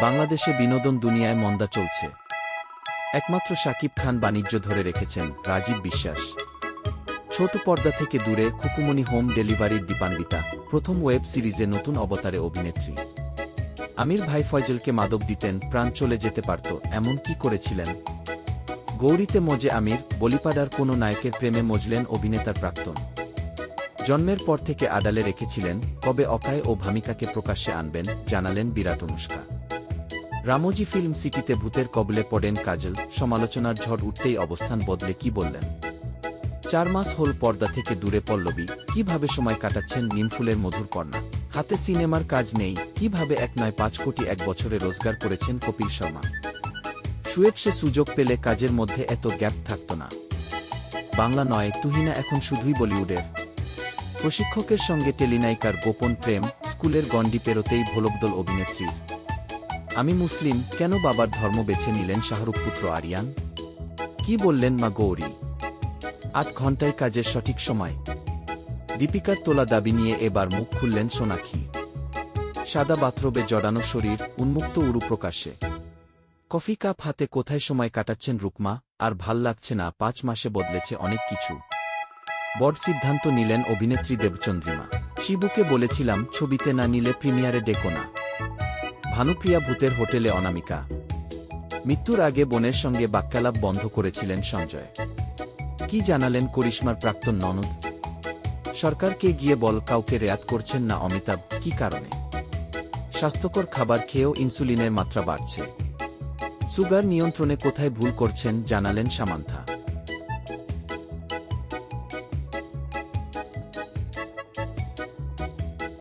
বাংলাদেশে বিনোদন দুনিয়ায় মন্দা চলছে। একমাত্র শাকিব খান বাণিজ্য ধরে রেখেছেন রাজীব বিশ্বাস। ছোট পর্দা থেকে দূরে খুকুমনি হোম ডেলিভারির দীপান্বিতা, প্রথম ওয়েব সিরিজে নতুন অবতারে অভিনেত্রী। আমির ভাই ফয়জলকে মাদক দিতেন, প্রাণ চলে যেতে পারত, এমন কি করেছিলেন? গৌরীতে মজে আমির, বলিপাড়ার কোনো নায়কের প্রেমে মজলেন অভিনেতার প্রাক্তন। জন্মের পর থেকে আড়ালে রেখেছিলেন, কবে অকায় ও ভামিকাকে প্রকাশ্যে আনবেন, জানালেন বিরাট অনুষ্কা। রামোজি ফিল্ম সিটিতে ভূতের কবলে পড়েন কাজল। সমালোচনার ঝড় উঠতেই অবস্থান বদলে কি বললেন? চার মাস হল পর্দা থেকে দূরে পল্লবী কীভাবে সময় কাটাচ্ছেন নিমফুলের মধুর কন্যা? হাতে সিনেমার কাজ নেই, কীভাবে এক নয় পাঁচ কোটি এক বছরে রোজগার করেছেন কপিল শর্মা? সুয়েব সে সুযোগ পেলে কাজের মধ্যে এত গ্যাপ থাকত না। বাংলা নয়, তুহিনা এখন শুধুই বলিউডের। প্রশিক্ষকের সঙ্গে টেলিনায়িকার গোপন প্রেম, স্কুলের গণ্ডি পেরোতেই ভোলকদল অভিনেত্রীর। আমি মুসলিম, কেন বাবার ধর্ম বেছে নিলেন শাহরুখ পুত্র আরিয়ান? কি বললেন মা গৌরী? আট ঘন্টায় কাজের সঠিক সময়। দীপিকার তোলা দাবি নিয়ে এবার মুখ খুললেন সোনাক্ষী। সাদা বাথরবে জড়ানো শরীর উন্মুক্ত উরু প্রকাশে। কফি কাপ হাতে কোথায় সময় কাটাচ্ছেন রুকমা? আর ভালো লাগছে না, পাঁচ মাসে বদলেছে অনেক কিছু। বড় সিদ্ধান্ত নিলেন অভিনেত্রী দেবচন্দ্রিমা। শিবুকে বলেছিলাম, ছবিতে না নিলে প্রিমিয়ারে ডেকো না। ভানুপ্রিয়া ভূতের হোটেলে অনামিকা। মৃত্যুর আগে বোনের সঙ্গে বাক্যালাপ বন্ধ করেছিলেন সঞ্জয়। কি জানালেন করিশ্মার প্রাক্তন ননদ? সরকারকে গিয়ে বল, কাউকে রেয়াত করছেন না অমিতাভ, কি কারণে? স্বাস্থ্যকর খাবার খেয়েও ইনসুলিনের মাত্রা বাড়ছে। সুগার নিয়ন্ত্রণে কোথায় ভুল করছেন জানালেন সামান্থা।